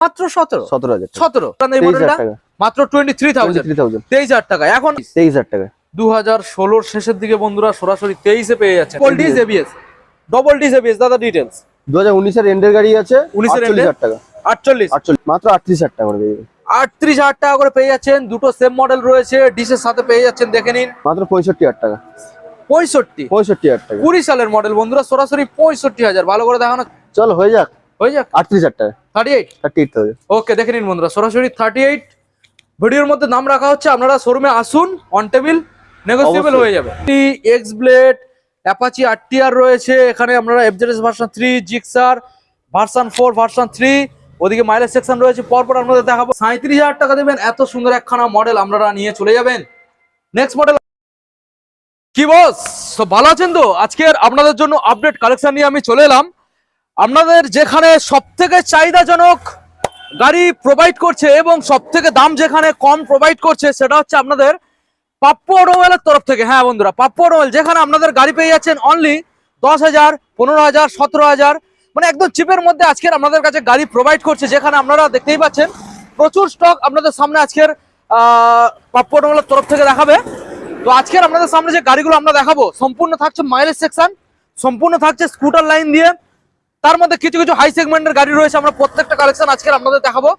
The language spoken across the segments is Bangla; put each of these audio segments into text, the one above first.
মাত্র সতেরো। সতেরো হাজার সতেরো। মাত্র টোয়েন্টি থ্রি থাউজেন্ড তেইশ হাজার টাকা। এখন তেইশ হাজার টাকা। দু হাজার ষোলোর শেষের দিকে বন্ধুরা সরাসরি তেইশে পেয়ে যাচ্ছে। Double disc ABS double disc ABS দাদা ডিটেলস দু হাজার উনিশের এন্ডের গাড়ি আছে 19 এর আটচল্লিশ end এর? হাজার টাকা। আটচল্লিশ। আটচল্লিশ মাত্র আটত্রিশ হাজার টাকা করে। আটত্রিশ হাজার টাকা করে পেয়ে যাচ্ছেন। দুটো সেম মডেল রয়েছে। ডিসের সাথে পেয়ে যাচ্ছেন দেখে নিন। মাত্র পঁয়ষট্টি হাজার টাকা। পঁয়ষট্টি। পঁয়ষট্টি হাজার টাকা। কুড়ি সালের মডেল বন্ধুরা সরাসরি পঁয়ষট্টি হাজার। ভালো করে দেখানো চল হয়ে যাক। হয়ে যাক? আটত্রিশ হাজার টাকা। Thirty eight thirty eight okay দেখে নিন বন্ধুরা সরাসরি থার্টি এইট ভিডিওর মধ্যে নাম রাখা হচ্ছে আপনারা শোরুমে আসুন অন টেবিল নেগোসিয়েবল অবশ্যই। হয়ে যাবে। এক্স ব্লেড অ্যাপাচি আরটিআর রয়েছে এখানে আপনারা FZS version three Gixxer version four version three ওদিকে মাইলেজ সেকশন রয়েছে পরপর আপনাদের দেখাবো। সাঁত্রিশ হাজার টাকা দেবেন এত সুন্দর একখানা মডেল আপনারা নিয়ে চলে যাবেন। নেক্সট মডেল কি বস ভালো আছেন তো? আজকের আপনাদের জন্য আপডেট কালেকশন নিয়ে আমি চলে এলাম। আপনাদের যেখানে সব থেকে চাহিদাজনক গাড়ি প্রোভাইড করছে এবং সব থেকে দাম যেখানে কম প্রোভাইড করছে, সেটা হচ্ছে আপনাদের পাপ্পু অটোমোবাইলের তরফ থেকে। হ্যাঁ বন্ধুরা, পাপ্পু অটোমোবাইল যেখানে আপনাদের গাড়ি পেয়ে যাচ্ছেন অনলি দশ হাজার, পনেরো হাজার, সতেরো হাজার। মানে একদম চিপের মধ্যে আজকের আপনাদের কাছে গাড়ি প্রোভাইড করছে, যেখানে আপনারা দেখতেই পাচ্ছেন প্রচুর স্টক আপনাদের সামনে আজকের পাপ্পু অটোমোবাইলের তরফ থেকে দেখাবে। তো আজকের আপনাদের সামনে যে গাড়িগুলো আমরা দেখাবো, সম্পূর্ণ থাকছে মাইলেজ সেকশন সম্পূর্ণ থাকছে স্কুটার লাইন দিয়ে। তার মধ্যে কিছু কিছু হাই সেগমেন্টের গাড়ি রয়েছে, আমরা প্রত্যেকটা কালেকশন আজকে আপনাদের দেখাবো।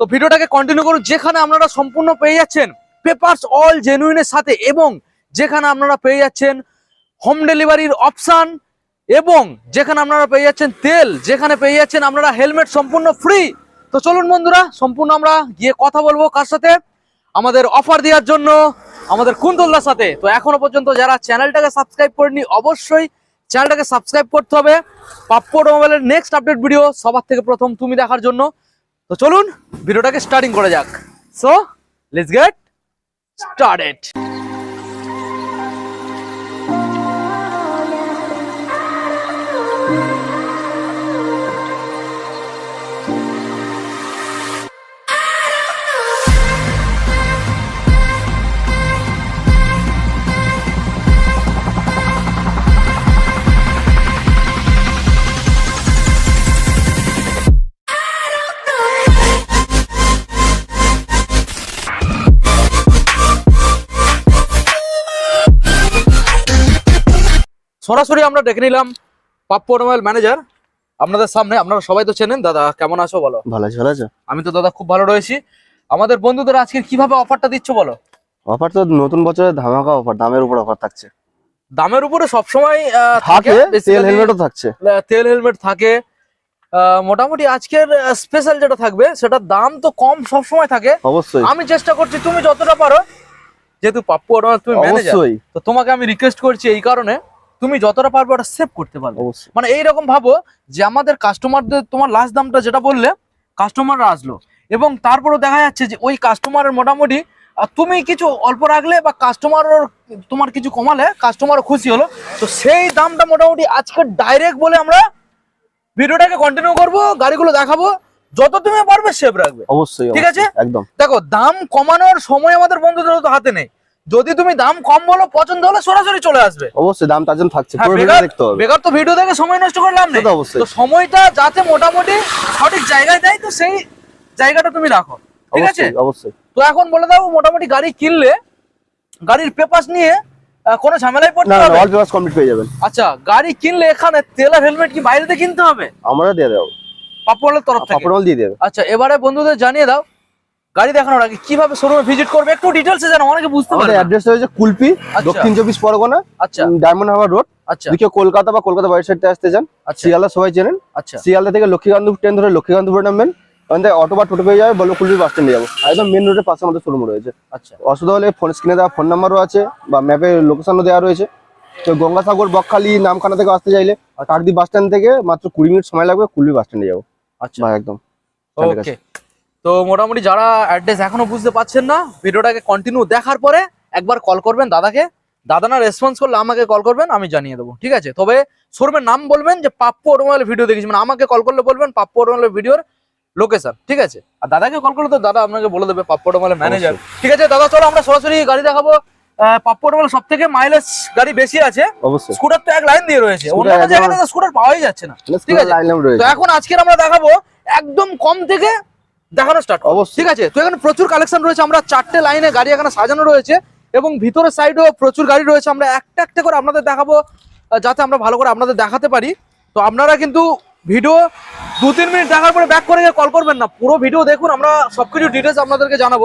তো ভিডিওটাকে কন্টিনিউ করুন, যেখানে আপনারা সম্পূর্ণ পেয়ে যাচ্ছেন পেপারস অল জেনুইনের সাথে এবং যেখানে আপনারা পেয়ে যাচ্ছেন হোম ডেলিভারির অপশন এবং যেখানে আপনারা পেয়ে যাচ্ছেন তেল, যেখানে পেয়ে যাচ্ছেন আপনারা হেলমেট সম্পূর্ণ ফ্রি তো চলুন বন্ধুরা, সম্পূর্ণ আমরা গিয়ে কথা বলব কার সাথে? আমাদের অফার দেওয়ার জন্য, আমাদের কুন্তলদার সাথে। তো এখনও পর্যন্ত যারা চ্যানেলটাকে সাবস্ক্রাইব করেনি অবশ্যই চ্যানেলটাকে সাবস্ক্রাইব করতে হবে। পাপ্পু মোবাইলের নেক্সট আপডেট ভিডিও সবার থেকে প্রথম তুমি দেখার জন্য। তো চলুন ভিডিওটাকে স্টার্টিং করা যাক। সো লেটস গেট স্টার্টেড সরাসরি আমরা ডেকে নিলাম পাপ্পু মোবাইল ম্যানেজার আপনাদের সামনে আপনারা সবাই তো চেনেন। দাদা কেমন আছো বলো? ভালো আছে ভালো আছে? আমি তো দাদা খুব ভালো রয়েছি। আমাদের বন্ধুদের আজকে কীভাবে অফারটা দিচ্ছ বলো? অফার তো নতুন বছরের ধামাকা অফার দামের উপর অফার থাকছে। দামের উপরে সবসময় থাকে তেল হেলমেটও থাকছে। তেল হেলমেট থাকে। মোটামুটি আজকের স্পেশাল যেটা থাকবে সেটা দাম তো কম সবসময় থাকে। অবশ্যই। আমি চেষ্টা করছি তুমি যতটা পারো যেহেতু পাপ্পু অটোমাল তুমি ম্যানেজার তো তোমাকে আমি রিকোয়েস্ট করছি এই কারণে। তুমি যতটা পারবে ওটা সেভ করতে পারবে। মানে এইরকম ভাবো যে আমাদের কাস্টমারদের তোমার লাস্ট দামটা যেটা বললে কাস্টমাররা আসলো। এবং তারপরেও দেখা যাচ্ছে যে ওই কাস্টমারের মোটামুটি তুমি কিছু অল্প রাখলে বা কাস্টমার তোমার কিছু কমালে কাস্টমারও খুশি হলো। তো সেই দামটা মোটামুটি আজকে ডাইরেক্ট বলে আমরা ভিডিওটাকে কন্টিনিউ করব গাড়িগুলো দেখাবো। যত তুমি পারবে সেভ রাখবে। অবশ্যই ঠিক আছে? একদম। দেখো দাম কমানোর সময় আমাদের বন্ধুদের তো হাতে নেই। যদি তুমি দাম কম বলো পছন্দ হলে সরাসরি চলে আসবে। অবশ্যই দাম তার জন্য থাকছে হ্যাঁ, বেকার- হবে। তো ভিডিও দেখে সময় নষ্ট করে লাভ নেই। অবশ্যই। তো সময়টা যাতে মোটামুটি সঠিক জায়গায় দেয় তো সেই জায়গাটা তুমি রাখো। ঠিক আছে? অবশ্যই তো এখন বলে দাও মোটামুটি গাড়ি কিনলে গাড়ির পেপার নিয়ে কোনো ঝামেলায় পড়তে না না হবে? অল পেপারস কমপ্লিট পেয়ে যাবেন আচ্ছা গাড়ি কিনলে এখানে তেল আর হেলমেট কি বাইরে থেকে কিনতে হবে? আমরা দিয়ে দেবো। পাপড়ের তরফ থেকে। পাপড় দিয়ে দেবে। আচ্ছা এবারে বন্ধুদের জানিয়ে দাও গাড়ি দেখানোর আগে কীভাবে শোরুমে ভিজিট করবে একটু ডিটেলসে জানো অনেকে বুঝতে পারে। অ্যাড্রেস রয়েছে কুলপি আচ্ছা। দক্ষিণ চব্বিশ পরগনা আচ্ছা। ডায়মন্ড হারবার রোড আচ্ছা। কেউ কলকাতা বা কলকাতা বাইরের সাইডে আসতে চান আচ্ছা। শিয়ালদা সবাই চেনেন। আচ্ছা। শিয়ালদা থেকে লক্ষ্মীকান্তপুর ট্রেন ধরে লক্ষ্মীকান্তপুরে নামবেন। ওখান থেকে অটো বা টোটো পেয়ে যাবে বলব কুলপি বাস স্ট্যান্ডে যাব। একদম মেন রোডের পাশে আমাদের শোরুম রয়েছে। আচ্ছা। অসুবিধা হলে ফোন স্ক্রিনে দেওয়া ফোন নাম্বারও আছে বা ম্যাপে লোকেশনও দেওয়া রয়েছে। তো গঙ্গাসাগর বকখালি নামখানা থেকে আসতে চাইলে কাকদ্বীপ বাস স্ট্যান্ড থেকে মাত্র কুড়ি মিনিট সময় লাগবে কুলবি বাস স্ট্যান্ডে যাব। আচ্ছা। একদম। ওকে তো মোটামুটি যারা অ্যাড্রেস এখনও বুঝতে পারছেন না ভিডিওটাকে কন্টিনিউ দেখার পরে একবার কল করবেন দাদাকে। দাদা না রেসপন্স করলে আমাকে কল করবেন আমি জানিয়ে দেবো ঠিক আছে? তবে শোরুমের নাম বলবেন যে পাপ্পু অটোমোবাইল ভিডিও দেখেছি মানে আমাকে কল করলে বলবেন পাপ্পু অটোমোবাইল ভিডিওর লোকেশন ঠিক আছে? আর দাদাকে কল করলে তো দাদা আপনাকে বলে দেবে পাপ্পু অটোমোবাইল ম্যানেজার ঠিক আছে? দাদা চলো আমরা সরাসরি গাড়ি দেখাবো। আহ, পাপ্পু অটোমোবাইল সব থেকে মাইলেজ গাড়ি বেশি আছে। স্কুটার তো এক লাইন দিয়ে রয়েছে। Scooter অন্যান্য জায়গায় স্কুটার পাওয়াই যাচ্ছে না ঠিক আছে। তো এখন আজকের আমরা দেখাবো একদম কম থেকে দেখানো স্টার্ট অবশ্যই। ঠিক আছে? তো এখানে প্রচুর কালেকশন রয়েছে। আমরা চারটে লাইনে গাড়ি এখানে সাজানো রয়েছে এবং ভিতরের সাইডেও প্রচুর গাড়ি রয়েছে। আমরা একটা একটা করে আপনাদের দেখাবো যাতে আমরা ভালো করে আপনাদের দেখাতে পারি। তো আপনারা কিন্তু ভিডিও দু তিন মিনিট দেখার পরে ব্যাক করে কল করবেন না। পুরো ভিডিও দেখুন আমরা সবকিছু ডিটেলস আপনাদেরকে জানাব।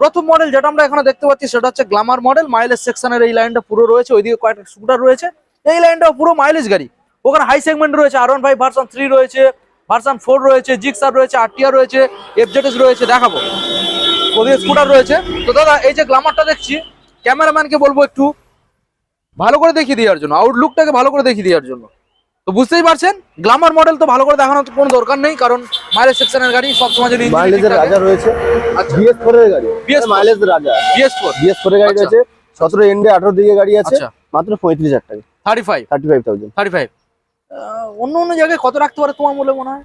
প্রথম মডেল যেটা আমরা এখানে দেখতে পাচ্ছি সেটা হচ্ছে গ্লামার মডেল মাইলেজ সেকশনের এই লাইনটা পুরো রয়েছে। ওইদিকে কয়েকটা স্কুটার রয়েছে। এই লাইনটা পুরো মাইলেজ গাড়ি। ওখানে হাই সেগমেন্ট রয়েছে। R one five version three রয়েছে। ভার্সান ফোর রয়েছে জিক্সার রয়েছে আরটিআর রয়েছে এফজেডএস রয়েছে দেখাবো। ওদিকে স্কুটার রয়েছে। তো দাদা এই যে গ্লামারটা দেখছি ক্যামেরাম্যানকে বলব একটু ভালো করে দেখিয়ে দেওয়ার জন্য আউটলুকটাকে ভালো করে দেখিয়ে দেওয়ার জন্য। তো বুঝতেই পারছেন গ্লামার মডেল তো ভালো করে দেখানোর কোনো দরকার নেই কারণ মাইলেজ সেকশনের গাড়ি সব সময় যদি মাইলেজের রাজা রয়েছে। আচ্ছা। বিএস4 এর গাড়ি। বিএস মাইলেজ রাজা। B S four B S four এর গাড়ি আছে 17 এন্ডে 18 দিকে গাড়ি আছে আচ্ছা। মাত্র 35000 টাকা। 35 35000 35 অন্য অন্য জায়গায় কত রাখতে পারে তোমার বলে মনে হয়?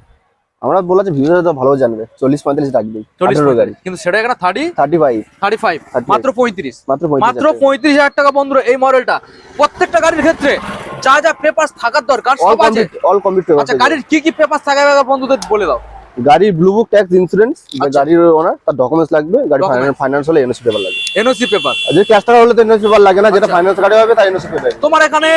আমরা বলেছি ভিউজার তো ভালো জানবে। চল্লিশ পঁয়তাল্লিশ রাখবেই। চল্লিশ গাড়ি। কিন্তু সেটা এখানে thirty thirty five thirty five 35 মাত্র পঁয়ত্রিশ। মাত্র পঁয়ত্রিশ মাত্র পঁয়ত্রিশ হাজার টাকা বন্ধুরা এই মডেলটা প্রত্যেকটা গাড়ির ক্ষেত্রে যা যা পেপার থাকার দরকার সব আছে। অল কমপ্লিট আচ্ছা গাড়ির কি কি পেপার থাকা বন্ধুদের বলে দাও। গাড়ির ব্লু বুক ট্যাক্স ইন্স্যুরেন্স আচ্ছা। গাড়ির ওনার তার ডকুমেন্টস লাগবে। গাড়ি। ফাইন্যান্স হলে এনওসি পেপার লাগবে। এনওসি পেপার আর যদি ক্যাশ টাকা হলে তো এনওসি পেপার লাগে না যেটা আচ্ছা। ফাইন্যান্স গাড়ি হবে তার এনওসি পেপার তোমার এখানে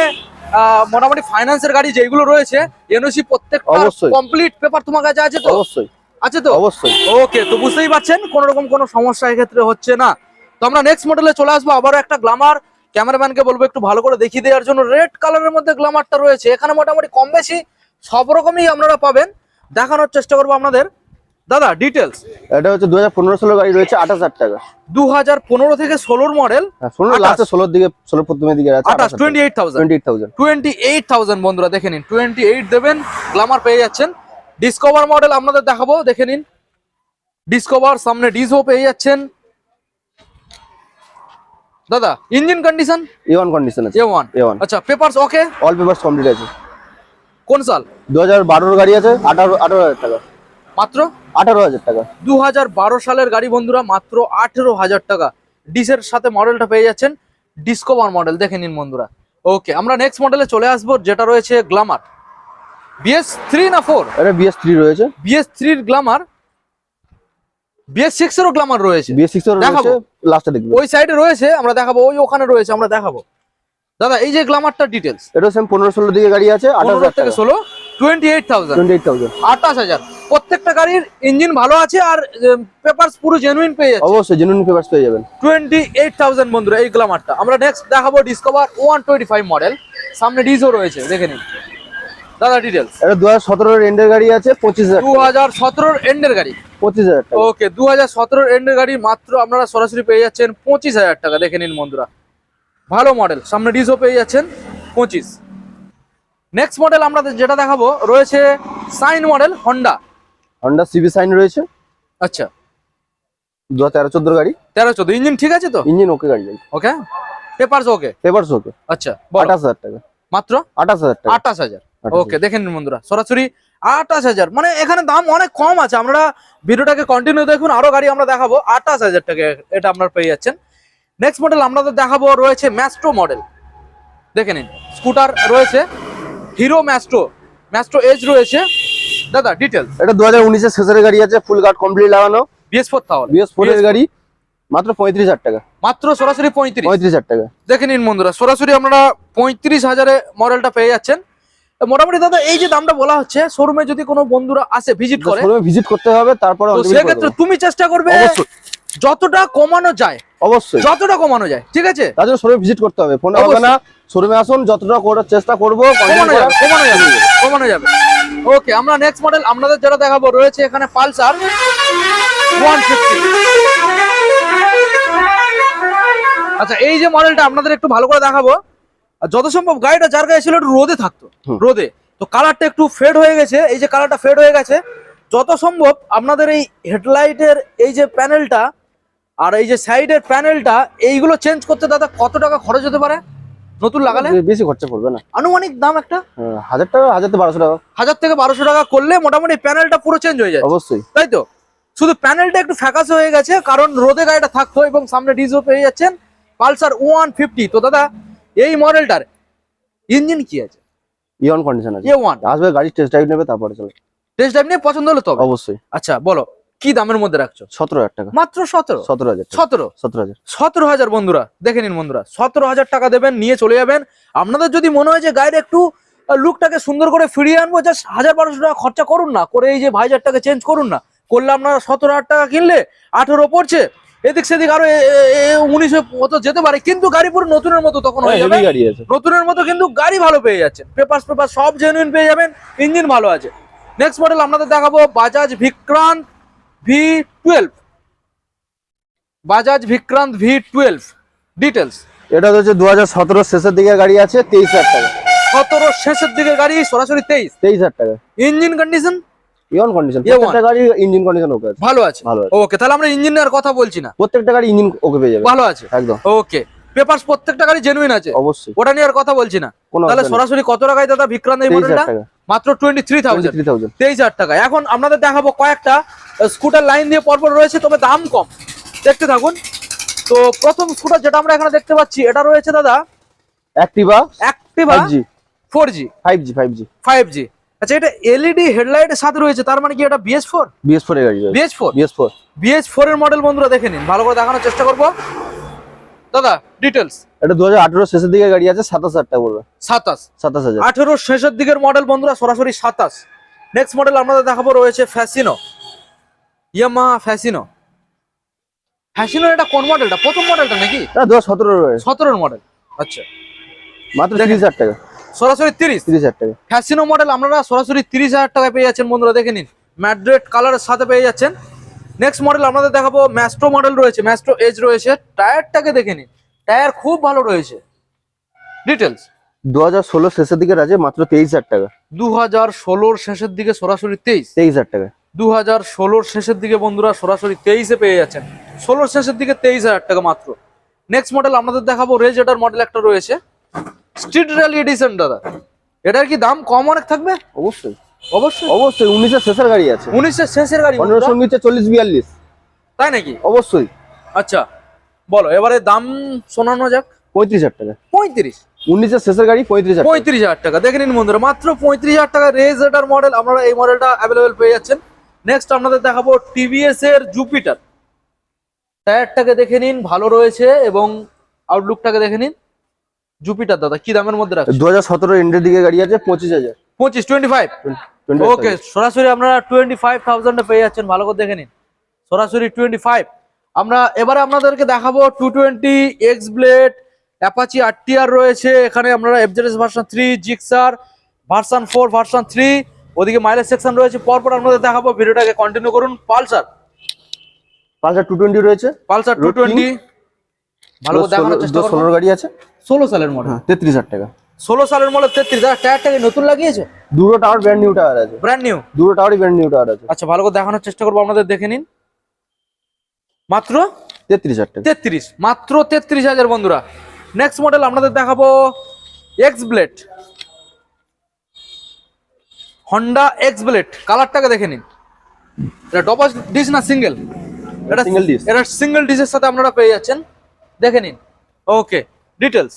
মোটামুটি ফাইন্যান্সের গাড়ি যেগুলো রয়েছে এনওসি প্রত্যেকটা অবশ্যই। কমপ্লিট পেপার তোমার কাছে আছে তো? অবশ্যই। আছে তো? অবশ্যই। ওকে তো বুঝতেই পারছেন কোন রকম কোনো সমস্যা এক্ষেত্রে হচ্ছে না। তো আমরা নেক্সট মডেলে চলে আসব আবারও একটা গ্লামার ক্যামেরাম্যানকে বলব একটু ভালো করে দেখিয়ে দেওয়ার জন্য। রেড কালারের মধ্যে গ্লামারটা রয়েছে। এখানে মোটামুটি কম বেশি সব রকমই আপনারা পাবেন। দেখানোর চেষ্টা করব আপনাদের। দাদা ডিটেলস এটা হচ্ছে দু হাজার পনেরো ষোলো গাড়ি রয়েছে আঠাশ হাজার টাকা। দু হাজার পনেরো থেকে ষোলোর মডেল হ্যাঁ ষোলো আঠাশ। লাস্টে ষোলোর দিকে ষোলো প্রথমের দিকে আছে আঠাশ twenty eight thousand twenty eight thousand twenty eight thousand বন্ধুরা দেখে নিন। টোয়েন্টি এইট দেবেন গ্লামার পেয়ে যাচ্ছেন। ডিসকভার মডেল আপনাদের দেখাবো দেখে নিন। ডিসকভার সামনে ডিজো পেয়ে যাচ্ছেন। দাদা engine condition A one condition আছে। এ ওয়ান এ ওয়ান আচ্ছা papers okay all papers complete আছে। কোন সাল? দু হাজার বারোর গাড়ি আছে আঠারো আঠারো হাজার টাকা। মাত্র আঠারো হাজার টাকা। দু হাজার বারো সালের গাড়ি বন্ধুরা মাত্র আঠেরো হাজার টাকা। ডিসের সাথে মডেলটা পেয়ে যাচ্ছেন ডিসকভার মডেল দেখে নিন বন্ধুরা। ওকে আমরা নেক্সট মডেলে চলে আসব যেটা রয়েছে গ্লামার বিএস থ্রি না ফোর এটা বিএস থ্রি রয়েছে। বিএস থ্রির গ্লামার বিএস সিক্স এরও গ্লামার রয়েছে। বিএস সিক্স দেখাবো। রয়েছে লাস্টে দেখবে। ওই সাইডে রয়েছে আমরা দেখাবো ওই ওখানে রয়েছে আমরা দেখাবো। দাদা এই যে গ্লামারটা ডিটেলস এটা সেম পনেরো ষোলো দিকে গাড়ি আছে আঠারো থেকে ষোলো twenty eight thousand twenty eight thousand আঠাশ হাজার। প্রত্যেকটা গাড়ির ইঞ্জিন ভালো আছে আর পেপারস পুরো জেনুইন পেয়ে যাচ্ছে। অবশ্যই জেনুইন পেপার্স পেয়ে যাবেন। টোয়েন্টি এইট থাউজেন্ড বন্ধুরা এই গ্লামারটা আমরা নেক্সট দেখাবো Discover one twenty five model সামনে ডিজও রয়েছে দেখে নিন। দাদা ডিটেলস এটা দু হাজার সতেরোর এন্ডের গাড়ি আছে পঁচিশ হাজার দু হাজার সতেরোর এন্ডের গাড়ি। পঁচিশ হাজার ওকে দু হাজার সতেরোর এন্ডের গাড়ি মাত্র আপনারা সরাসরি পেয়ে যাচ্ছেন পঁচিশ হাজার টাকা। দেখে নিন বন্ধুরা। ভালো মডেল সামনে ডিজও পেয়ে যাচ্ছেন পঁচিশ। নেক্সট মডেল আমরা যেটা দেখাবো রয়েছে Shine model Honda Honda CB Shine রয়েছে। আচ্ছা। দু তেরো চোদ্দোর গাড়ি। তেরো চোদ্দ। ইঞ্জিন ঠিক আছে তো? ইঞ্জিন ওকে গাড়ি ওকে পেপারস ওকে পেপার্স ওকে আচ্ছা আঠাশ হাজার টাকা। মাত্র? আঠাশ হাজার টাকা। আঠাশ হাজার। ওকে দেখে নিন বন্ধুরা সরাসরি আঠাশ হাজার। মানে এখানে দাম অনেক কম আছে। আমরা ভিডিওটাকে কন্টিনিউ দেখুন আরও গাড়ি আমরা দেখাবো। আঠাশ হাজার টাকা এটা আপনারা পেয়ে যাচ্ছেন। নেক্সট মডেল আপনাদের দেখাবো রয়েছে ম্যাস্ট্রো মডেল দেখে নিন স্কুটার রয়েছে। হিরো ম্যাস্ট্রো ম্যাস্ট্রো এজ রয়েছে দাদা ডিটেলস এটা দু হাজার উনিশের শেষের গাড়ি আছে ফুল গার্ড কমপ্লিট লাগানো। বিএস ফোর তাহলে। বিএস ফোর এর গাড়ি মাত্র পঁয়ত্রিশ হাজার টাকা। মাত্র সরাসরি পঁয়ত্রিশ। পঁয়ত্রিশ হাজার টাকা। দেখে নিন বন্ধুরা সরাসরি আপনারা পঁয়ত্রিশ হাজারে মডেলটা পেয়ে যাচ্ছেন। মোটামুটি দাদা এই যে দামটা বলা হচ্ছে শোরুমে যদি কোনো বন্ধুরা আসে ভিজিট করে শোরুমে ভিজিট করতে হবে তারপরে সেক্ষেত্রে তুমি চেষ্টা করবে যতটা কমানো যায় অবশ্যই। যতটা কমানো যায় ঠিক আছে? তার জন্য শোরুমে ভিজিট করতে হবে। ফোনে হবে না। শোরুমে আসুন যতটা করার চেষ্টা করব কমানো যাবে কমানো যাবে কমানো যাবে। ওকে আমরা নেক্সট মডেল আপনাদের যেটা দেখাবো রয়েছে এখানে পালসার ওয়ান আচ্ছা এই যে মডেলটা আপনাদের একটু ভালো করে দেখাবো। আর যত সম্ভব গাড়িটা যার গায়ে ছিল একটু রোদে থাকতো রোদে। তো কালারটা একটু ফেড হয়ে গেছে এই যে কালারটা ফেড হয়ে গেছে। যত সম্ভব আপনাদের এই হেডলাইটের এই যে প্যানেলটা আর এই যে সাইডের প্যানেলটা এইগুলো চেঞ্জ করতে দাদা কত টাকা খরচ হতে পারে? নতুন লাগালে? বেশি খরচা পড়বে না। আনুমানিক দাম একটা? হ্যাঁ, হাজার টাকা হাজার থেকে বারোশো টাকা। হাজার থেকে বারোশো টাকা করলে মোটামুটি প্যানেলটা পুরো চেঞ্জ হয়ে যায়। অবশ্যই। তাই তো? শুধু প্যানেলটা একটু ফ্যাকাসে হয়ে গেছে কারণ রোদে গাড়িটা থাকতো এবং সামনে ডিজো পেয়ে যাচ্ছেন পালসার ওয়ান ফিফটি। তো দাদা এই মডেলটার ইঞ্জিন কি আছে? ইয়ন কন্ডিশন আছে। এ ওয়ান আসবে গাড়ি টেস্ট ড্রাইভ নেবে তারপরে চলে। টেস্ট ড্রাইভ নিয়ে পছন্দ হলো তো অবশ্যই। আচ্ছা বলো। কি দামের মধ্যে রাখছো? সতেরো হাজার টাকা। মাত্র সতেরো? সতেরো হাজার সতেরো? সতেরো হাজার। সতেরো হাজার বন্ধুরা দেখে নিন বন্ধুরা সতেরো হাজার টাকা দেবেন নিয়ে চলে যাবেন। আপনাদের যদি মনে হয় যে গাড়ির একটু লুকটাকে সুন্দর করে ফিরিয়ে আনব জাস্ট হাজার বারোশো টাকা খরচা করুন না করে এই যে ভাইজারটাকে চেঞ্জ করুন না। করলে আপনারা সতেরো হাজার টাকা কিনলে আঠেরো পড়ছে এদিক সেদিক আরও উনিশে মতো যেতে পারে কিন্তু গাড়ি পুরো নতুনের মতো তখন হয়ে যাবে। গাড়ি আছে। নতুনের মতো কিন্তু গাড়ি ভালো পেয়ে যাচ্ছেন। পেপার পেপার সব জেনুইন পেয়ে যাবেন ইঞ্জিন ভালো আছে। নেক্সট মডেল আপনাদের দেখাবো Bajaj Vikrant V twelve Bajaj Vikrant V twelve details এটা হচ্ছে দু হাজার সতেরো শেষের দিকে গাড়ি আছে তেইশ হাজার টাকা। সতেরো শেষের দিকে গাড়ি সরাসরি তেইশ। তেইশ হাজার টাকা। ইঞ্জিন কন্ডিশন ইয়ন কন্ডিশন প্রত্যেকটা গাড়ি ইঞ্জিন কন্ডিশন ওকে আছে। ভালো আছে। ভালো ওকে তাহলে আমরা ইঞ্জিনের কথা বলছি না। প্রত্যেকটা গাড়ি ইঞ্জিন ওকে পেয়ে যাবে। ভালো আছে। একদম। ওকে পেপারস প্রত্যেকটা গাড়ি জেনুইন আছে। অবশ্যই। ওটা নিয়ে আর কথা বলছি না। তাহলে সরাসরি কত টাকায় দাদা বিক্রান্ত এই মডেলটা মাত্র টোয়েন্টি থ্রি থাউজেন্ড তেইশ হাজার টাকা। এখন আপনাদের দেখাবো কয়েকটা স্কুটার লাইন দিয়ে পরপর রয়েছে তবে দাম কম। দেখতে থাকুন। তো প্রথম স্কুটার যেটা আমরা এখানে দেখতে পাচ্ছি এটা রয়েছে দাদা Activa Activa G four G five G five G five G আচ্ছা এটা এলইডি হেডলাইটের সাথে রয়েছে তার মানে কি এটা BS four BS four BS four BS four BS four এর মডেল বন্ধুরা দেখে নিন ভালো করে দেখানোর চেষ্টা করব। দাদা ডিটেলস এটা দু শেষের দিকে গাড়ি আছে সাতাশ হাজার টাকা পড়বে সাতাশ। সাতাশ হাজার। আঠেরো শেষের দিকের মডেল বন্ধুরা সরাসরি সাতাশ। নেক্সট মডেল দেখাবো রয়েছে ফ্যাসিনো ইয়ামা ফ্যাসিনো ফ্যাসিনো এটা কোন মডেলটা প্রথম মডেলটা নাকি? দু হাজার সতেরো রয়েছে সতেরোর মডেল আচ্ছা। মাত্র। তিরিশ হাজার টাকা। সরাসরি তিরিশ। তিরিশ হাজার টাকা। ফ্যাসিনো মডেল আপনারা সরাসরি তিরিশ হাজার পেয়ে যাচ্ছেন বন্ধুরা দেখে নিন। ম্যাড্রেড কালারের সাথে পেয়ে যাচ্ছেন। নেক্সট মডেল আপনাদের দেখাবো ম্যাস্ট্রো মডেল রয়েছে। ম্যাস্ট্রো এজ রয়েছে। টায়ারটাকে দেখে নিন। টায়ার খুব ভালো রয়েছে। ডিটেলস দু হাজার ষোলো শেষের দিকে আছে মাত্র তেইশ হাজার টাকা। দু হাজার ষোলোর শেষের দিকে সরাসরি তেইশ। তেইশ হাজার টাকা। দু হাজার ষোলোর শেষের দিকে বন্ধুরা সরাসরি তেইশে পেয়ে যাচ্ছেন। ষোলোর শেষের দিকে তেইশ হাজার টাকা মাত্র। নেক্সট মডেল আপনাদের দেখাবো রেজ এটার মডেল একটা রয়েছে। স্ট্রিট র্যালি এডিশন দাদা। এটার কি দাম কম অনেক থাকবে? অবশ্যই। অবশ্যই? অবশ্যই উনিশের শেষের গাড়ি আছে। উনিশের শেষের গাড়ি। পনেরোশো চল্লিশ বিয়াল্লিশ। তাই নাকি? অবশ্যই। আচ্ছা বলো এবারে দাম শোনানো যাক। পঁয়ত্রিশ হাজার টাকা। পঁয়ত্রিশ। উনিশের শেষের গাড়ি পঁয়ত্রিশ হাজার পঁয়ত্রিশ হাজার টাকা। দেখে নিন বন্ধুরা মাত্র পঁয়ত্রিশ হাজার টাকা রেজ এটার মডেল আপনারা এই মডেলটা অ্যাভেলেবেল পেয়ে যাচ্ছেন। নেক্সট আপনাদের দেখাবো টিভিএস এর জুপিটার টায়ারটাকে দেখে নিন ভালো রয়েছে এবং আউটলুকটাকে দেখে নিন। জুপিটার দাদা কি দামের মধ্যে রাখছে দু হাজার সতেরো এন্ডের দিকে গাড়ি আছে পঁচিশ হাজার। পঁচিশ টোয়েন্টি ফাইভ ওকে সরাসরি আপনারা টোয়েন্টি ফাইভ থাউজেন্ডে পেয়ে যাচ্ছেন ভালো করে দেখে নিন। সরাসরি টোয়েন্টি ফাইভ আমরা এবারে আপনাদেরকে দেখাবো two twenty X Blade Apache আর রয়েছে। এখানে আপনারা FZS version three Gixxer version four version three ওদিকে মাইলেজ সেকশন রয়েছে। পরপর আপনাদের দেখাবো ভিডিওটাকে কন্টিনিউ করুন। পালসার। পালসার টু টোয়েন্টি রয়েছে। পালসার টু টোয়েন্টি ভালো করে দেখানোর চেষ্টা করব। ষোলোর গাড়ি আছে। ষোলো সালের মডেল হ্যাঁ তেত্রিশ হাজার টাকা। ষোলো সালের মডেল তেত্রিশ। হাজার টায়ারটাকে নতুন লাগিয়েছে? দুটো টাওয়ার ব্র্যান্ড নিউ টাওয়ার আছে। ব্র্যান্ড নিউ দুটো টাওয়ারই ব্র্যান্ড নিউ টাওয়ার আছে। আচ্ছা ভালো করে দেখানোর চেষ্টা করব আপনাদের দেখে নিন। মাত্র তেত্রিশ হাজার টাকা। তেত্রিশ মাত্র তেত্রিশ হাজার বন্ধুরা। নেক্সট মডেল আপনাদের দেখাবো X Blade Honda X Blade কালারটাকে দেখে নিন। এটা ডবল ডিস না সিঙ্গেল এটা Single disc। এটা সিঙ্গেল ডিসের সাথে আপনারা পেয়ে যাচ্ছেন। দেখে নিন। ওকে ডিটেলস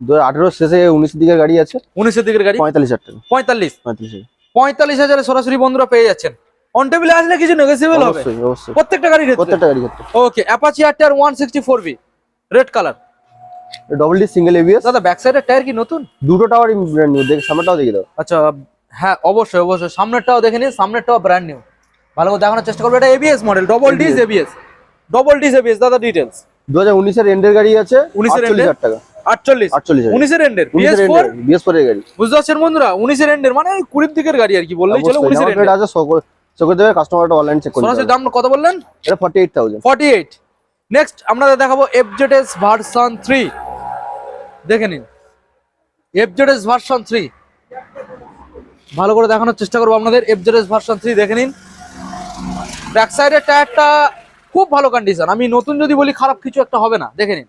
দু আঠেরো শেষে উনিশের দিকে গাড়ি আছে। উনিশের দিকের গাড়ি? পঁয়তাল্লিশ হাজার টাকা। পঁয়তাল্লিশ। পঁয়তাল্লিশ পঁয়তাল্লিশ হাজারে সরাসরি বন্ধুরা পেয়ে যাচ্ছেন। অন টেবিলে আসলে কিছু নেগোসিয়েবল হবে? অবশ্যই প্রত্যেকটা গাড়ির ক্ষেত্রে? প্রত্যেকটা গাড়ি ক্ষেত্রে। Okay Apache R tyre one sixty four V red colour double D single ABS দাদা ব্যাক সাইডের টায়ার কি নতুন? দুটো টাওয়ারই ব্র্যান্ড নিউ দেখে সামনেটাও দেখে দাও। আচ্ছা হ্যাঁ অবশ্যই অবশ্যই। সামনেরটাও দেখে নিন সামনেরটাও ব্র্যান্ড নিউ ভালো করে দেখানোর চেষ্টা করব। এটা ABS model double disc ABS double disc ABS দাদা ডিটেলস দু হাজার উনিশের এন্ডের গাড়ি আছে 19 এর হাজার টাকা। আটচল্লিশ। আটচল্লিশ হাজার। উনিশের এন্ডের উনিশের বিএস ফোর এন্ডের বিএস ফোরের গাড়ি। বুঝতে পারছেন বন্ধুরা? উনিশের এন্ডের মানে ওই কুড়ির দিকের গাড়ি আর কি বললেই চলে অবশ্যই উনিশের নাম্বার প্লেট এন্ডের আছে করে দেবে কাস্টমারটা অনলাইন চেক করে সরাসরি দাম কত বললেন? এটা forty eight thousand forty eight next আমরা দেখাবো এফজেডএস ভার্সন থ্রি দেখে নিন। এফজেডএস ভার্সন থ্রি ভালো করে দেখানোর চেষ্টা করব আপনাদের। এফজেডএস ভার্সন থ্রি দেখে নিন। ব্যাক সাইডের টায়ারটা খুব ভালো কন্ডিশন আমি নতুন যদি বলি খারাপ কিছু একটা হবে না। দেখে নিন।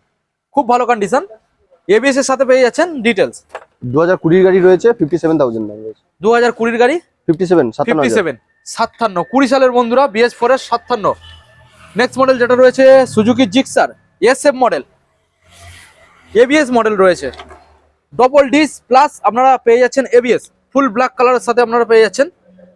খুব ভালো কন্ডিশন এবিএস এর সাথে পেয়ে যাচ্ছেন ডিটেলস দু হাজার কুড়ির গাড়ি রয়েছে ফিফটি সেভেন থাউজেন্ড দু হাজার কুড়ির গাড়ি? ফিফটি সেভেন সাতান্ন কুড়ি সালের বন্ধুরা বিএস ফোর এর সাতান্ন। নেক্সট মডেল যেটা রয়েছে Suzuki Gixxer S F model ABS model রয়েছে। ডবল ডিস প্লাস আপনারা পেয়ে যাচ্ছেন এবিএস ফুল ব্ল্যাক কালারের সাথে আপনারা পেয়ে যাচ্ছেন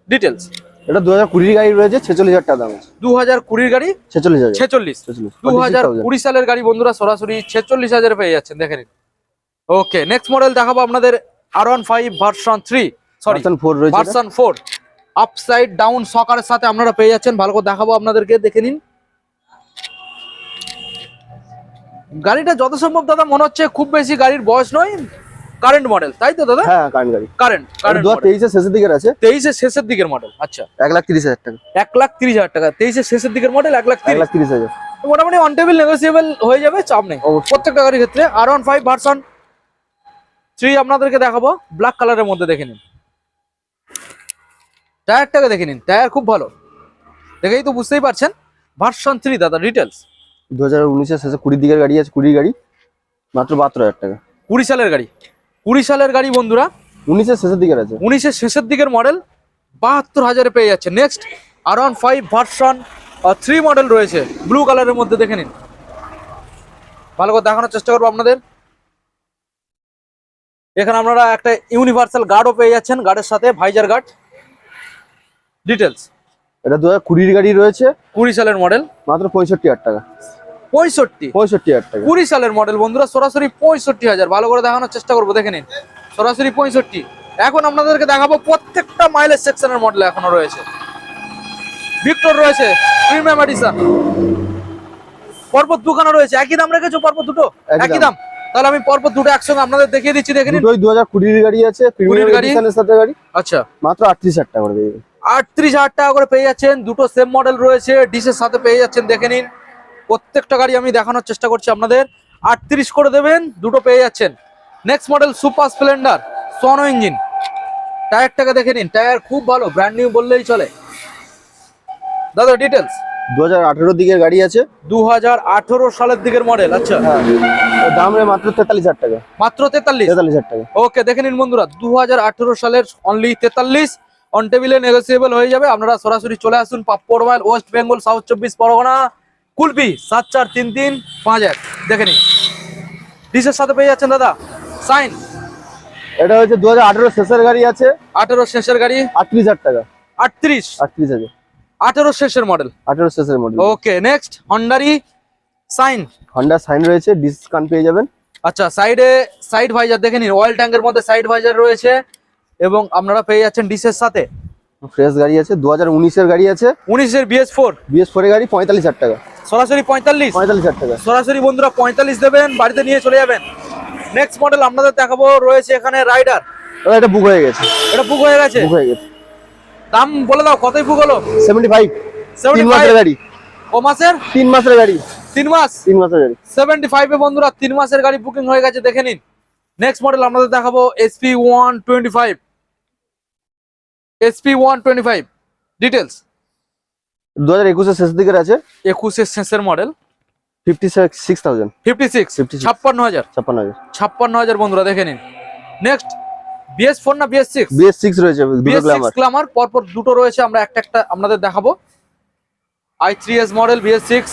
ডিটেলস এটা দু হাজার কুড়ির গাড়ি রয়েছে ছেচল্লিশ হাজার টাকা দাম দু হাজার কুড়ির গাড়ি ছেচল্লিশ হাজার। ছেচল্লিশ। দু হাজার কুড়ি সালের গাড়ি বন্ধুরা সরাসরি ছেচল্লিশ হাজারে পেয়ে যাচ্ছেন দেখে নিন। ওকে নেক্সট মডেল দেখাবো আপনাদের R one five version three sorry four রয়েছে ভার্সন ফোর আপসাইড ডাউন সকারের সাথে আপনারা পেয়ে যাচ্ছেন। ভালো করে দেখাবো আপনাদেরকে দেখে নিন। গাড়িটা যত সম্ভব দাদা মনে হচ্ছে খুব বেশি গাড়ির বয়স নয় কারেন্ট মডেল তাই তো দাদা? হ্যাঁ কারেন্ট গাড়ি। কারেন্ট কারেন্ট দু হাজার তেইশের শেষের দিকের আছে। তেইশের শেষের দিকের মডেল আচ্ছা। এক লাখ তিরিশ হাজার টাকা। এক লাখ তিরিশ হাজার টাকা তেইশের শেষের দিকের মডেল এক লাখ এক তিরিশ লাখ তিরিশ। হাজার। মোটামুটি অন টেবিল নেগোসিয়েবল হয়ে যাবে চাপ নেই। প্রত্যেকটা গাড়ির ক্ষেত্রে R one five version three আপনাদেরকে দেখাবো ব্ল্যাক কালারের মধ্যে দেখে নিন। টায়ারটাকে দেখে নিন টায়ার খুব ভালো। দেখেই তো বুঝতেই পারছেন ভার্সন থ্রি দাদা ডিটেলস দু হাজার উনিশের শেষে কুড়ির দিকের গাড়ি আছে কুড়ির গাড়ি মাত্র বাহাত্তর হাজার টাকা। কুড়ি সালের গাড়ি। কুড়ি সালের গাড়ি বন্ধুরা। উনিশের শেষের দিকের আছে। উনিশের শেষের দিকের মডেল বাহাত্তর হাজারে পেয়ে যাচ্ছে। Next R one five version three model রয়েছে। ব্লু কালারের মধ্যে দেখে নিন। ভালো করে দেখানোর চেষ্টা করব আপনাদের। এখানে আপনারা একটা ইউনিভার্সাল গার্ডও পেয়ে যাচ্ছেন গার্ডের সাথে ভাইজার গার্ড ডিটেলস এটা দু হাজার কুড়ির গাড়ি রয়েছে। কুড়ি সালের মডেল মাত্র পঁয়ষট্টি হাজার টাকা। পঁয়ষট্টি? পঁয়ষট্টি হাজার টাকা। কুড়ি সালের মডেল বন্ধুরা সরাসরি পঁয়ষট্টি হাজার। ভালো করে দেখানোর চেষ্টা করব দেখে নিন। সরাসরি পঁয়ষট্টি। এখন আপনাদেরকে দেখাবো প্রত্যেকটা মাইলেজ সেকশনের মডেল এখনও রয়েছে। ভিক্টর রয়েছে প্রিমিয়াম এডিশন পরপর দুখানা রয়েছে। একই দাম রেখেছো পরপর দুটো? একই দাম। তাহলে আমি পরপর দুটো একসঙ্গে আপনাদের দেখিয়ে দিচ্ছি দেখে নিন। দুটোই দু হাজার কুড়ির গাড়ি আছে প্রিমিয়াম? এডিশনের সাথে গাড়ি। আচ্ছা। মাত্র আটত্রিশ হাজার টাকা করে। আটত্রিশ হাজার টাকা করে পেয়ে যাচ্ছেন। দুটো সেম মডেল রয়েছে ডিসের সাথে পেয়ে যাচ্ছেন দেখে নিন। প্রত্যেকটা গাড়ি আমি দেখানোর চেষ্টা করছি আপনাদের। আটত্রিশ করে দেবেন দুটো পেয়ে যাচ্ছেন। নেক্সট মডেল সুপার স্প্লেন্ডার সনো ইঞ্জিন টায়ারটাকে দেখে নিন টায়ার খুব ভালো ব্র্যান্ড নিউ বললেই চলে। দাদা ডিটেলস দু হাজার আঠেরোর দিকের গাড়ি আছে। দু হাজার আঠেরো সালের দিকের মডেল আচ্ছা। হ্যাঁ। দাম রে মাত্র তেতাল্লিশ হাজার টাকা। মাত্র তেতাল্লিশ? তেতাল্লিশ হাজার টাকা। ওকে দেখে নিন বন্ধুরা দু হাজার আঠারো সালের অনলি তেতাল্লিশ। অন টেবিলে নেগোসিয়েবল হয়ে যাবে। আপনারা সরাসরি চলে আসুন পাপ্পড় মাইল ওয়েস্ট বেঙ্গল সাউথ চব্বিশ পরগনা কুলপি সাত চার তিন তিন পাঁচ এক। দেখে নিন। ডিসের সাথে পেয়ে যাচ্ছেন দাদা সাইন এটা হচ্ছে দু হাজার আঠেরো শেষের গাড়ি আছে। আঠেরো শেষের গাড়ি। আটত্রিশ হাজার টাকা। আটত্রিশ? আটত্রিশ হাজার। আঠেরো শেষের মডেল আঠেরো শেষের মডেল ওকে নেক্সট হন্ডারি সাইন হন্ডা সাইন রয়েছে ডিসকাউন্ট পেয়ে যাবেন। আচ্ছা সাইডে সাইড ভাইজার দেখে নিন অয়েল ট্যাঙ্কের মধ্যে সাইড ভাইজার রয়েছে। এবং আপনারা পেয়ে যাচ্ছেন ডিসের সাথে। ফ্রেশ গাড়ি আছে দু হাজার উনিশের গাড়ি আছে। উনিশের বিএস ফোর। বিএস ফোরের গাড়ি পঁয়তাল্লিশ হাজার টাকা। সরাসরি পঁয়তাল্লিশ। পঁয়তাল্লিশ হাজার টাকা। সরাসরি বন্ধুরা পঁয়তাল্লিশ দেবেন বাড়িতে নিয়ে চলে যাবেন। নেক্সট মডেল আপনাদের দেখাবো রয়েছে এখানে রাইডার এটা বুক হয়ে গেছে। এটা বুক হয়ে গেছে? বুক হয়ে গেছে। দাম বলে দাও কতই বুক হলো? সেভেন্টি ফাইভ তিন মাসের গাড়ি। ক মাসের? তিন মাসের গাড়ি। তিন মাস? তিন মাসের গাড়ি। সেভেন্টি ফাইভে বন্ধুরা তিন মাসের গাড়ি বুকিং হয়ে গেছে দেখে নিন। নেক্সট মডেল আপনাদের দেখাবো SP one twenty five SP one twenty five details দু হাজার একুশের শেষের দিকের আছে। একুশের শেষের model fifty six thousand fifty six 56 ছাপ্পান্ন হাজার। ছাপ্পান্ন হাজার। ছাপ্পান্ন হাজার বন্ধুরা দেখে নিন। নেক্সট বিএস ফোর না বিএস সিক্স বিএস সিক্স রয়েছে গ্লামার পরপর দুটো রয়েছে আমরা একটা একটা আপনাদের দেখাবো। I three S model BS six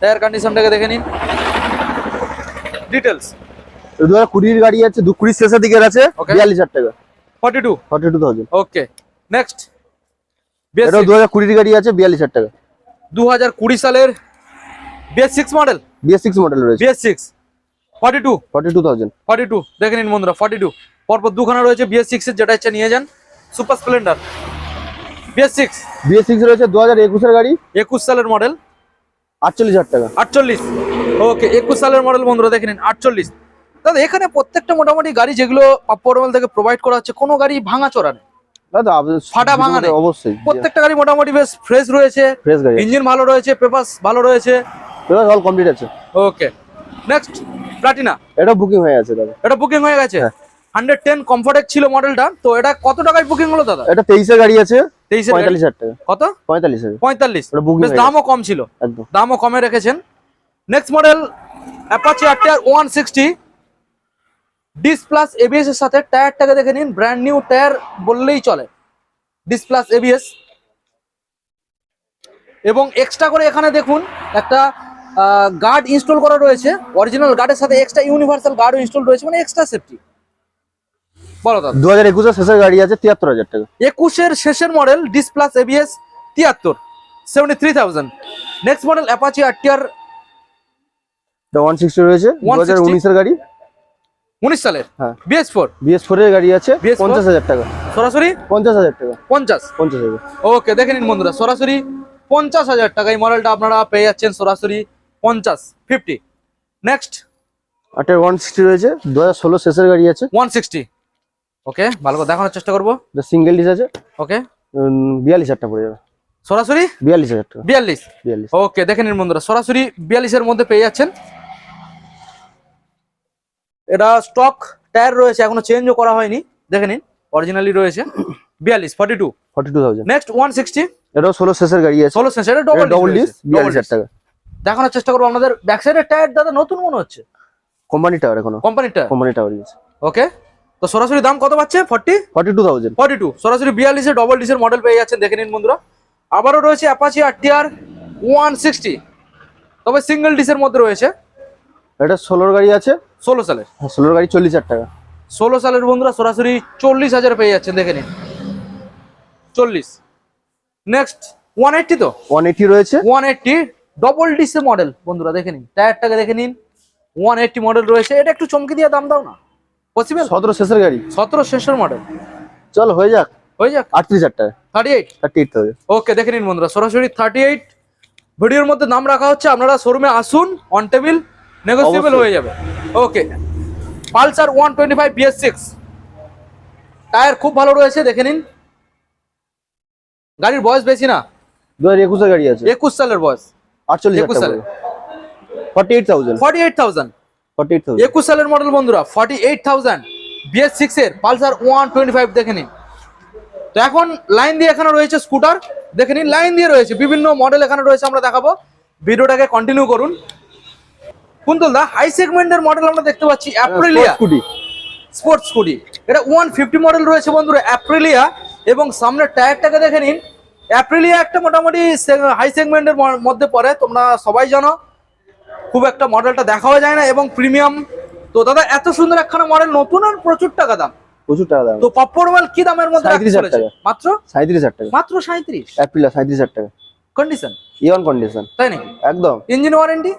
tyre কন্ডিশনটাকে দেখে নিন। ডিটেলস দু হাজার কুড়ির গাড়ি আছে দু কুড়ির শেষের দিকের আছে. বিয়াল্লিশ হাজার টাকা। Forty two forty two thousand okay next এটা দু হাজার কুড়ির গাড়ি আছে বিয়াল্লিশ হাজার টাকা। দু হাজার কুড়ি সালের BS six model BS six model রয়েছে BS six forty two forty two thousand forty two দেখে নিন বন্ধুরা ফর্টি টু পরপর দুখানা রয়েছে বিএস সিক্সের যেটা ইচ্ছা নিয়ে যান। Super Splendor BS six BS six রয়েছে দু হাজার একুশের গাড়ি। একুশ সালের মডেল আটচল্লিশ হাজার টাকা। আটচল্লিশ। ওকে একুশ সালের মডেল বন্ধুরা দেখে নিন আটচল্লিশ। দাদা এখানে প্রত্যেকটা মোটামুটি গাড়ি যেগুলো পাপ্পরমেল থেকে প্রোভাইড করা হচ্ছে কোনো গাড়ি ভাঙা চড়া নেই। দাদা ফাটা ভাঙা নেই। অবশ্যই। প্রত্যেকটা গাড়ি মোটামুটি বেশ ফ্রেশ রয়েছে। ফ্রেশ গাড়ি ইঞ্জিন ভালো রয়েছে ভালো রয়েছে। অল কমপ্লিট আছে। ওকে নেক্সট প্লাটিনা এটা বুকিং হয়ে আছে দাদা। এটা বুকিং হয়ে গেছে? কমফর্টেক ছিল মডেলটা তো এটা কত টাকায় বুকিং হলো দাদা? এটা গাড়ি আছে টাকা। কত? দামও কম ছিল। একদম। দামও কমে রেখেছেন। Next model Apache one sixty disc plus ABS এর সাথে টায়ারটাকে দেখে নিন ব্র্যান্ড নিউ টায়ার বললেই চলে। ডিস প্লাস এবিএস এবং এক্সট্রা করে এখানে দেখুন একটা গার্ড ইনস্টল করা রয়েছে। অরিজিনাল গার্ডের সাথে এক্সট্রা ইউনিভার্সাল গার্ড ইনস্টল রয়েছে মানে এক্সট্রা সেফটি বলো দাদা। দু হাজার একুশের শেষের গাড়ি আছে তিয়াত্তর হাজার টাকা। একুশের শেষের মডেল ডিস প্লাস এবিএস তিয়াত্তর seventy three thousand next model Apache RTR one sixty রয়েছে দু হাজার উনিশের গাড়ি। উনিশ সালের? বিএস ফোর বিএস ফোর এর গাড়ি আছে BS4? পঞ্চাশ হাজার টাকা। সরাসরি? পঞ্চাশ হাজার টাকা। পঞ্চাশ? পঞ্চাশ হাজার। ওকে দেখে নিন বন্ধুরা সরাসরি পঞ্চাশ হাজার টাকা এই মডেলটা আপনারা পেয়ে যাচ্ছেন সরাসরি পঞ্চাশ ফিফটি নেক্সট আটের ওয়ান সিক্সটি রয়েছে দু হাজার ষোলো শেষের গাড়ি আছে। ওয়ান সিক্সটি ওকে ভালো করে দেখানোর চেষ্টা করব। সিঙ্গেল ডিস আছে। ওকে বিয়াল্লিশ হাজার টাকা পড়ে যাবে। সরাসরি? বিয়াল্লিশ হাজার টাকা। বিয়াল্লিশ। বিয়াল্লিশ। ওকে দেখে নিন বন্ধুরা সরাসরি বিয়াল্লিশের মধ্যে পেয়ে যাচ্ছেন। এটা স্টক টায়ার রয়েছে এখনও চেঞ্জও করা হয়নি। দেখে নিন অরিজিনালি রয়েছে। বিয়াল্লিশ forty two forty two thousand next one sixty এটাও ষোলো শেষের গাড়ি আছে। ষোলো এটা ডবল ডবল ডিস বিয়াল্লিশ হাজার টাকা। দেখানোর চেষ্টা করব আপনাদের। ব্যাক সাইডের টায়ার দাদা নতুন মনে হচ্ছে? কোম্পানি টাওয়ার এখনও। কোম্পানির টায়ার কোম্পানি টাওয়ার আছে ওকে তো সরাসরি দাম কত পাচ্ছে? Forty forty two thousand forty two সরাসরি বিয়াল্লিশে ডবল ডিসের মডেল পেয়ে যাচ্ছেন। দেখে নিন বন্ধুরা। আবারও রয়েছে Apache R TR one sixty তবে সিঙ্গেল ডিসের মধ্যে রয়েছে। এটা ষোলোর গাড়ি আছে। ষোলো সালের। হ্যাঁ, ষোলোর গাড়ি চল্লিশ হাজার টাকা। ষোলো সালের বন্ধুরা সরাসরি চল্লিশ হাজার পেয়ে যাচ্ছেন দেখে নিন। চল্লিশ। নেক্সট ওয়ান এইটটি তো? ওয়ান এইটি রয়েছে। ওয়ান এইটটি ডবল ডিসের মডেল বন্ধুরা দেখে নিন। টায়ারটাকে দেখে নিন। ওয়ান এইটটি মডেল রয়েছে। এটা একটু চমকে দিয়ে দাম দাও না। পসিবল সতেরো শেষের গাড়ি। সতেরো শেষের মডেল চল হয়ে যাক। হয়ে যাক? আটত্রিশ হাজার টাকা। Thirty eight thirty eight okay দেখে নিন বন্ধুরা সরাসরি থার্টি এইট ভিডিওর মধ্যে নাম রাখা হচ্ছে আপনারা শোরুমে আসুন অন টেবিল নেগোসিয়েবল হয়ে যাবে। Okay Pulsar one twenty five BS six tyre খুব ভালো রয়েছে দেখে নিন। গাড়ির বয়স বেশি না? দু হাজার একুশের গাড়ি আছে। একুশ সালের বয়স। আটচল্লিশ একুশ সালের। সালে। Forty eight thousand forty eight thousand forty eight thousand একুশ সালের মডেল বন্ধুরা forty eight thousand BS six এর পালসার ওয়ান টোয়েন্টি ফাইভ দেখে নিন। তো এখন লাইন দিয়ে এখানে রয়েছে স্কুটার দেখে নিন লাইন দিয়ে রয়েছে। বিভিন্ন মডেল এখানে রয়েছে আমরা দেখাবো। ভিডিওটাকে কন্টিনিউ করুন। কুন্তল দা হাই সেগমেন্টের মডেল আমরা দেখতে পাচ্ছি অ্যাপ্রিলিয়া স্পোর্টস স্কুটি এটা ওয়ান ফিফটি মডেল রয়েছে বন্ধুরা অ্যাপ্রিলিয়া এবং সামনের টায়ারটাকে দেখে নিন। অ্যাপ্রিলিয়া একটা মোটামুটি হাই সেগমেন্টের মধ্যে পড়ে তোমরা সবাই জানো। খুব একটা মডেলটা দেখাও যায় না এবং প্রিমিয়াম তো দাদা এত সুন্দর একখানা মডেল নতুন আর প্রচুর টাকা দাম? প্রচুর টাকা দাম। তো পপ্পর মোবাইল কি দামের মধ্যে 37,000 চলেছে? টাকা। মাত্র? সাঁত্রিশ হাজার টাকা। মাত্র সাঁত্রিশ? অ্যাপ্রিলা সাঁত্রিশ হাজার টাকা। কন্ডিশন ইয়ন কন্ডিশন তাই নাকি? একদম। ইঞ্জিন ওয়ারেন্টি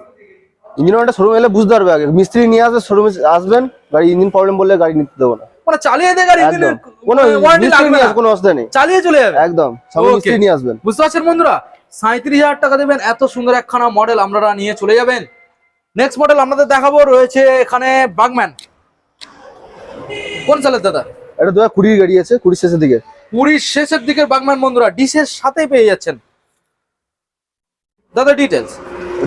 ইঞ্জিন ওয়ানটা শোরুম এলে বুঝতে পারবে আগে। মিস্ত্রি নিয়ে আসবে শোরুমে আসবেন গাড়ি ইঞ্জিন প্রবলেম বললে গাড়ি নিতে দেবো না। মানে চালিয়ে গাড়ি একদম। কোনো মিস্ত্রি নিয়ে কোনো অসুবিধা নেই। চালিয়ে চলে যাবে। একদম। মিস্ত্রি নিয়ে আসবেন। বুঝতে পারছেন বন্ধুরা? সাঁত্রিশ হাজার টাকা দেবেন এত সুন্দর একখানা মডেল আপনারা নিয়ে চলে যাবেন। নেক্সট মডেল আপনাদের দেখাবো রয়েছে এখানে বাগম্যান। কোন সালের দাদা? এটা দু কুড়ির গাড়ি আছে কুড়ির শেষের দিকে। কুড়ির শেষের দিকের বাগম্যান বন্ধুরা ডিসের সাথে পেয়ে যাচ্ছেন। দাদা ডিটেলস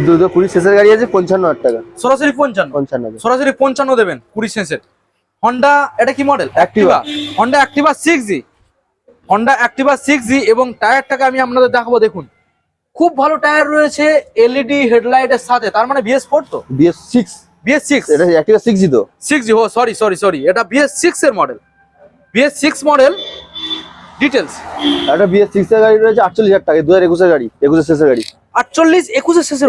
দু হাজার কুড়ির শেষের গাড়ি আছে পঞ্চান্ন হাজার টাকা। সরাসরি পঞ্চান্ন? পঞ্চান্ন সরাসরি পঞ্চান্ন দেবেন কুড়ি শেষের হন্ডা এটা কি model Activa। Honda Activa six G Honda Activa six G এবং টায়ারটাকে আমি আপনাদের দেখাবো দেখুন। খুব ভালো টায়ার রয়েছে এলইডি হেডলাইটের সাথে। তার মানে বিএস ফোর তো? বিএস সিক্স বিএস সিক্স এটা অ্যাক্টিভা সিক্স জি তো? সিক্স জি ও সরি সরি সরি এটা বিএস সিক্স এর model BS six model details একটা বিএস সিক্স এর গাড়ি রয়েছে আটচল্লিশ হাজার টাকা দু হাজার একুশের গাড়ি একুশের শেষের গাড়ি। আটচল্লিশ একুশের শেষের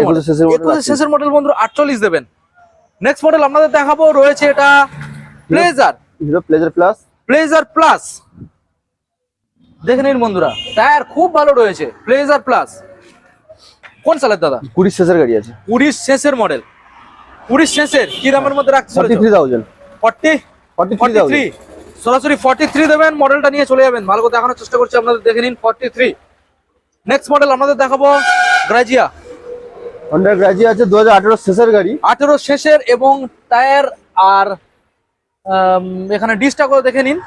একুশের শেষের মডেল বন্ধু আটচল্লিশ দেবেন। নেক্সট মডেল আপনাদের দেখাবো রয়েছে এটা Pleasure Hero Pleasure plus Pleasure plus দেখে নিন বন্ধুরা টায়ার খুব ভালো রয়েছে প্লেজার প্লাস কোন সালের দাদা? কুড়ির শেষের গাড়ি আছে। কুড়ির শেষের মডেল কুড়ির শেষের কি দামের মধ্যে রাখতে forty three thousand forty three forty three সরাসরি ফর্টি থ্রি দেবেন মডেলটা নিয়ে চলে যাবেন। ভালো করে দেখানোর চেষ্টা করছি আপনাদের দেখে নিন ফর্টি থ্রি নেক্সট মডেল আপনাদের দেখাবো গ্রাজিয়া হন্ডা গ্রাজি আছে দু হাজার আঠেরো শেষের গাড়ি। আঠেরো শেষের এবং টায়ার আর এখানে ডিসটা করে দেখে নিন।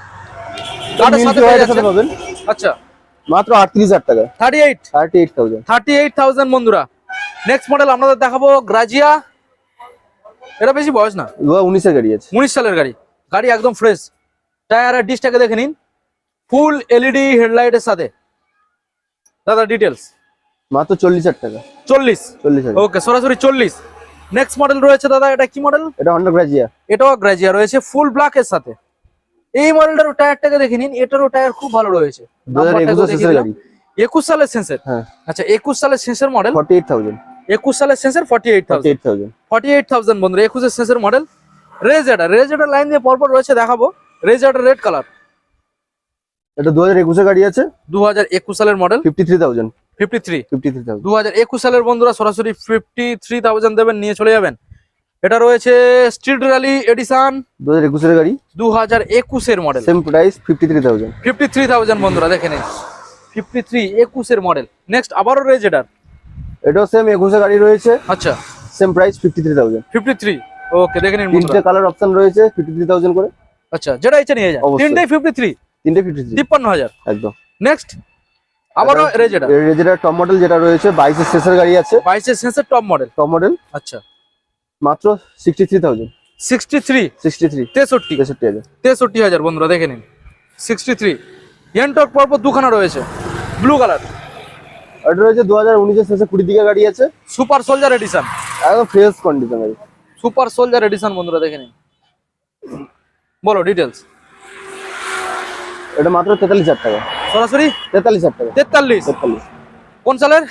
আচ্ছা। মাত্র আটত্রিশ হাজার টাকা। Thirty eight thirty eight thousand thirty eight thousand বন্ধুরা। নেক্সট মডেল আপনাদের দেখাবো গ্রাজিয়া এটা বেশি বয়স না? দু হাজার উনিশের গাড়ি আছে। উনিশ সালের গাড়ি। গাড়ি একদম ফ্রেশ টায়ার আর ডিসটাকে দেখে নিন। ফুল এলইডি হেডলাইটের সাথে। দাদা ডিটেলস মাত্র চল্লিশ হাজার টাকা। চল্লিশ? চল্লিশ হাজার। ওকে সরাসরি চল্লিশ। নেক্সট মডেল রয়েছে দাদা এটা কি মডেল এটা হন্ডা গ্রাজিয়া এটাও গ্রাজিয়া রয়েছে ফুল ব্ল্যাকের সাথে। এই মডেলটারও টায়ারটাকে দেখে নিন এটারও টায়ার খুব ভালো রয়েছে। একুশ সালের সেন্সের হ্যাঁ। আচ্ছা একুশ সালের শেষের মডেল ফর্টি এইট থাউজেন্ড একুশ সালের শেষের forty eight thousand forty eight thousand বন্ধুরা একুশের শেষের মডেল রেজ এটা রেজ এটা লাইন দিয়ে পরপর রয়েছে দেখাবো। রেজার্টের রেড কালার এটা দু হাজার একুশে গাড়ি আছে। দু হাজার একুশ সালের model fifty three thousand fifty three fifty three thousand দু হাজার একুশ সালের বন্ধুরা সরাসরি ফিফটি থ্রি থাউজেন্ড দেবেন নিয়ে চলে যাবেন। এটা রয়েছে স্ট্রিট র্যালি এডিশন দু হাজার একুশের গাড়ি। দু হাজার একুশের model same price fifty three thousand fifty three thousand বন্ধুরা দেখে নিন। ফিফটি থ্রি একুশের মডেল নেক্সট আবারও রয়েছে এটার। এটাও সেম একুশে গাড়ি রয়েছে। আচ্ছা। Same price fifty three thousand fifty three okay দেখে নিন তিনটে কালার অপশন রয়েছে ফিফটি থ্রি থাউজেন্ড করে। আচ্ছা যেটা ইচ্ছে নিয়ে যান। তিনটেই ফিফটি থ্রি তিনটে ফিফটি থ্রি তিপ্পান্ন হাজার। একদম। নেক্সট আবারও রেজেটা রেজেটার টপ মডেল যেটা রয়েছে বাইশের শেষের গাড়ি আছে। বাইশের সেন্সের টপ মডেল টপ মডেল আচ্ছা। মাত্র sixty three thousand sixty three sixty three তেষট্টি। তেষট্টি হাজার। তেষট্টি হাজার বন্ধুরা দেখে নিন। সিক্সটি থ্রি এনটক পরপর দুখানা রয়েছে। ব্লু কালার এটা রয়েছে দু হাজার উনিশের শেষে কুড়ি দিকে গাড়ি আছে। সুপার সোলজার এডিশন একদম ফ্রেশ কন্ডিশন গাড়ি। সুপার সোলজার এডিশন বন্ধুরা দেখে নিন। বলো ডিটেলস এটা মাত্র তেতাল্লিশ হাজার টাকা। সরাসরি? তেতাল্লিশ হাজার টাকা। তেতাল্লিশ? তেতাল্লিশ। কোন সালের?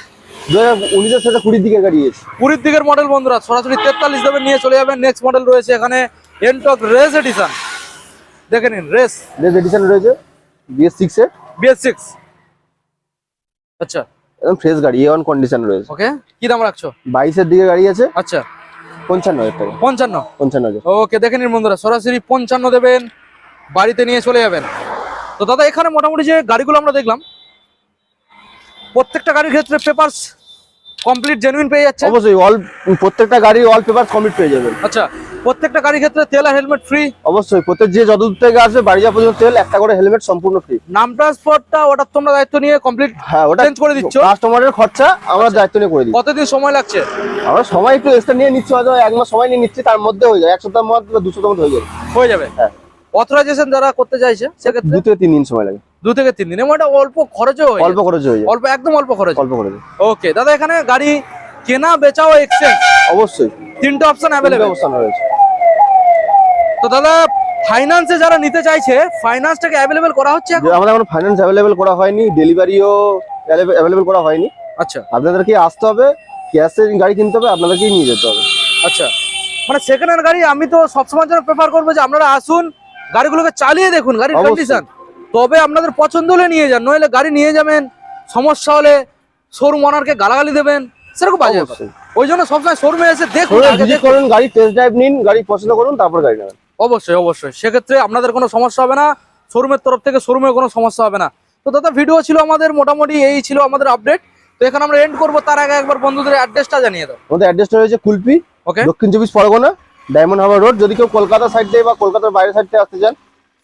উনিশের শেষে কুড়ি দিকে গাড়ি আছে কুড়ির দিকের মডেল বন্ধুরা সরাসরি তেতাল্লিশ দেবেন নিয়ে চলে যাবেন। নেক্সট মডেল রয়েছে এখানে এনটক রেস এডিশন দেখে নিন রেস রেস এডিশন রয়েছে বিএস সিক্স এর। বিএস সিক্স আচ্ছা। একদম ফ্রেশ গাড়ি এ ওয়ান কন্ডিশন রয়েছে। ওকে কি দাম রাখছো? বাইশের দিকে গাড়ি আছে। আচ্ছা। পঞ্চান্ন হাজার টাকা। পঞ্চান্ন? পঞ্চান্ন হাজার। ওকে দেখে নিন বন্ধুরা সরাসরি পঞ্চান্ন দেবেন বাড়িতে নিয়ে চলে যাবেন। তো দাদা এখানে মোটামুটি যে গাড়িগুলো আমরা দেখলাম প্রত্যেকটা গাড়ির ক্ষেত্রে পেপারস কমপ্লিট জেনুইন পেয়ে যাচ্ছে। অবশ্যই অল প্রত্যেকটা গাড়ি অল পেপার কমপ্লিট পেয়ে যাবেন। আচ্ছা প্রত্যেকটা গাড়ির ক্ষেত্রে তেল আর হেলমেট ফ্রি অবশ্যই প্রত্যেক যে যত দূর থেকে আসবে বাড়ি যাওয়া পর্যন্ত তেল একটা করে হেলমেট সম্পূর্ণ ফ্রি নাম ট্রান্সপোর্টটা ওটার তোমরা দায়িত্ব নিয়ে কমপ্লিট হ্যাঁ ওটা চেঞ্জ করে দিচ্ছ? কাস্টমারের খরচা আমরা দায়িত্ব নিয়ে করে দিই কতদিন সময় লাগছে? আমরা সময় একটু এক্সট্রা নিয়ে নিচ্ছি হয়তো এক মাস সময় নিয়ে নিচ্ছি তার মধ্যে হয়ে যায় এক সপ্তাহের মধ্যে বা দু সপ্তাহের মধ্যে হয়ে যাবে। হয়ে যাবে। হ্যাঁ। অথরাইজেশন যারা করতে চাইছে সেক্ষেত্রে দু থেকে তিন দিন সময় লাগে। দু থেকে তিন দিন। এবং এটা অল্প খরচও হয়ে অল্প। খরচে হয়ে অল্প একদম অল্প খরচ অল্প খরচে ওকে দাদা এখানে গাড়ি কেনা বেচা ও এক্সচেঞ্জ অবশ্যই। তিনটে অপশন অ্যাভেলেবেল অবস্থান রয়েছে। তো দাদা ফাইন্যান্সে যারা নিতে চাইছে ফাইন্যান্সটাকে অ্যাভেলেবেল করা হচ্ছে এখন? আমাদের এখন ফাইন্যান্স অ্যাভেলেবেল করা হয়নি ডেলিভারিও অ্যাভেলেবেল করা হয়নি। আচ্ছা। আপনাদেরকে আসতে হবে ক্যাশে গাড়ি কিনতে হবে আপনাদেরকেই নিয়ে যেতে হবে। আচ্ছা। মানে সেকেন্ড হ্যান্ড গাড়ি আমি তো সবসময় জন্য প্রেফার করব যে আপনারা আসুন গাড়িগুলোকে চালিয়ে দেখুন গাড়ির। কন্ডিশন তবে আপনাদের পছন্দ হলে নিয়ে যান নইলে গাড়ি নিয়ে যাবেন সমস্যা হলে শোরুম ওনারকে গালাগালি দেবেন সেরকম বাজে ওই জন্য সবসময় শোরুমে এসে দেখুন আগে করুন গাড়ি টেস্ট ড্রাইভ নিন গাড়ি পছন্দ করুন তারপর গাড়ি নেবেন। অবশ্যই অবশ্যই। সেক্ষেত্রে আপনাদের কোনো সমস্যা হবে না শোরুমের তরফ থেকে শোরুমে কোনো সমস্যা হবে না। তো দাদা ভিডিও ছিল আমাদের মোটামুটি এই ছিল আমাদের আপডেট তো এখানে আমরা এন্ড করব তার আগে একবার বন্ধুদের অ্যাড্রেসটা জানিয়ে দাও। আমাদের অ্যাড্রেসটা রয়েছে কুলপি ওকে দক্ষিণ চব্বিশ পরগনা ডায়মন্ড হারবার রোড যদি কেউ কলকাতা সাইড থেকে বা কলকাতার বাইরের সাইড থেকে আসতে চান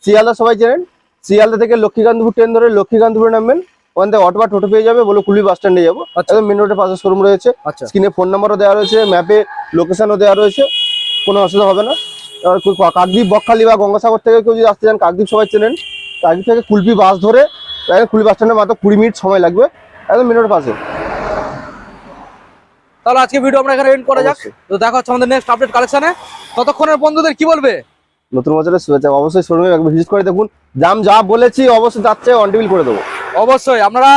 শিয়ালদা সবাই চেনেন। শিয়ালদা থেকে লক্ষ্মীকান্তপুর ট্রেন ধরে লক্ষ্মীকান্তপুরে নামবেন। ওখান থেকে অটো বা টোটো পেয়ে যাবে বলে কুলপি বাস স্ট্যান্ডে যাব। আচ্ছা। একদম মেন রোডের পাশে শোরুম রয়েছে। আচ্ছা। স্ক্রিনে ফোন নাম্বারও দেওয়া রয়েছে ম্যাপে লোকেশনও দেওয়া রয়েছে। কোনো অসুবিধা হবে না। এবার কাকদ্বীপ বকখালি বা গঙ্গাসাগর থেকে কেউ যদি আসতে চান কাকদ্বীপ সবাই চেনেন। কাকদ্বীপ থেকে কুলপি বাস ধরে কুলপি বাস স্ট্যান্ডে মাত্র কুড়ি মিনিট সময় লাগবে। একদম মেন রোডের পাশে তাহলে আজকে ভিডিও আমরা এখানে এন্ড করা যাক। তো দেখা হচ্ছে আমাদের নেক্সট আপডেট কালেকশনে ততক্ষণের বন্ধুদের কি বলবে? নতুন বছরের শুভেচ্ছা অবশ্যই শোরুমে একবার ভিজিট করে দেখুন। দাম যা বলেছি অবশ্যই যাচ্ছে অন টেবিল করে দেবো। অবশ্যই আপনারা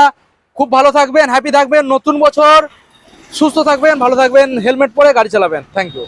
খুব ভালো থাকবেন হ্যাপি থাকবেন নতুন বছর সুস্থ থাকবেন ভালো থাকবেন হেলমেট পরে গাড়ি চালাবেন। Thank you